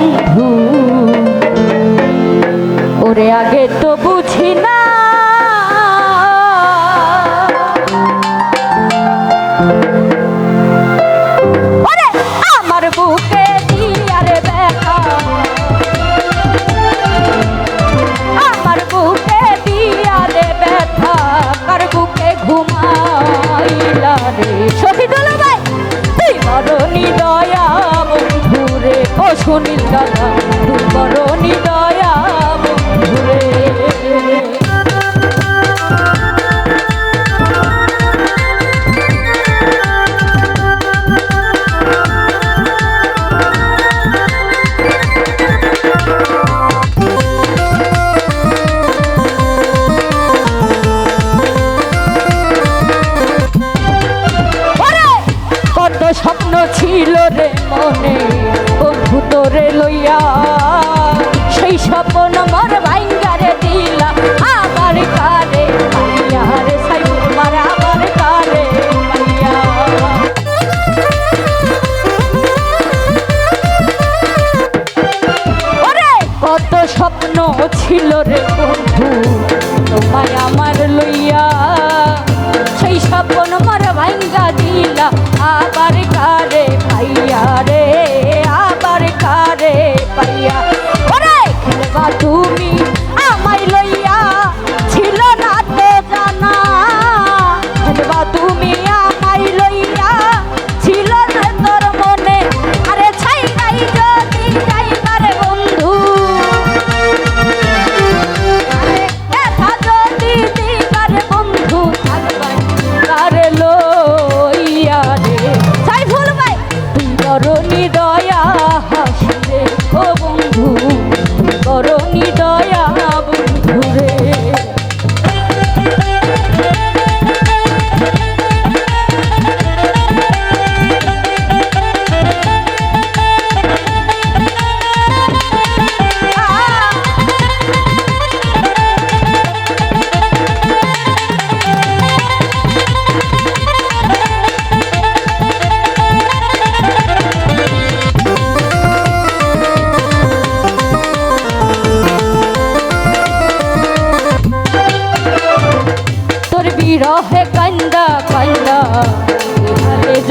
বন্ধু সুনীল দাদা তুমি করো ছিল রে বন্ধু, তোমায় আমার লইয়া সেই স্বপ্ন মার ভাঙ্গা দিলা, আবার কারে ভাইয়া রে, আবার কারে পাইয়া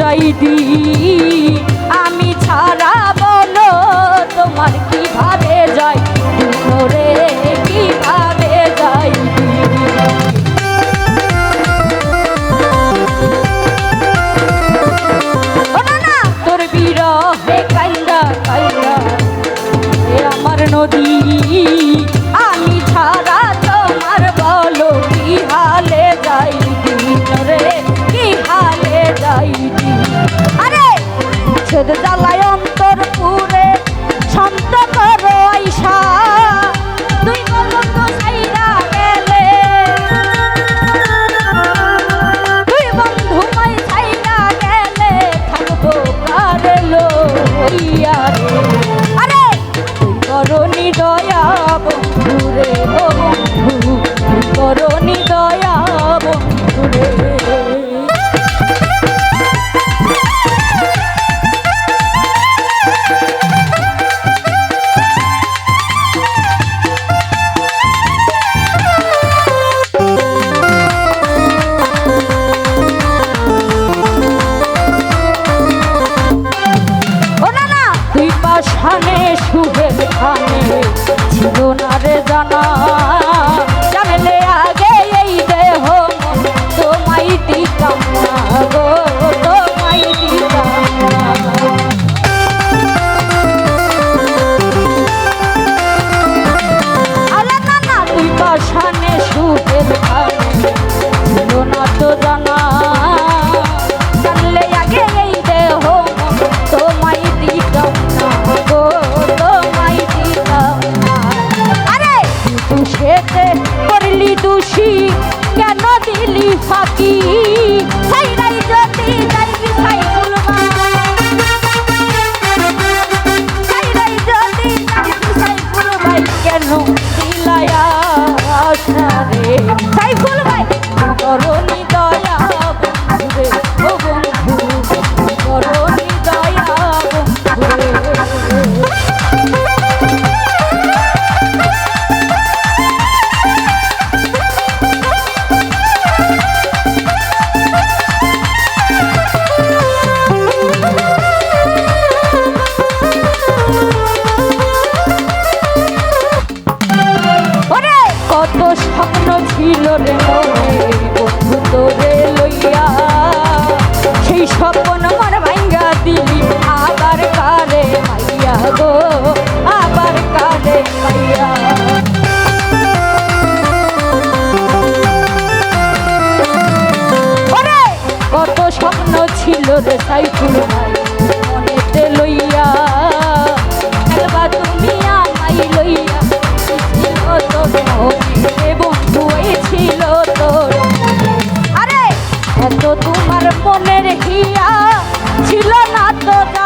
পাই দিয়ে Da lá. স্বপ্ন ছিল রে বন্ধু তোরে লইয়া। সেই স্বপ্ন আমার ভাঙ্গা দিলি, আবার কারে মাইয়া গো? আবার কারে মাইয়া কত স্বপ্ন ছিল রে সাইফুল boca.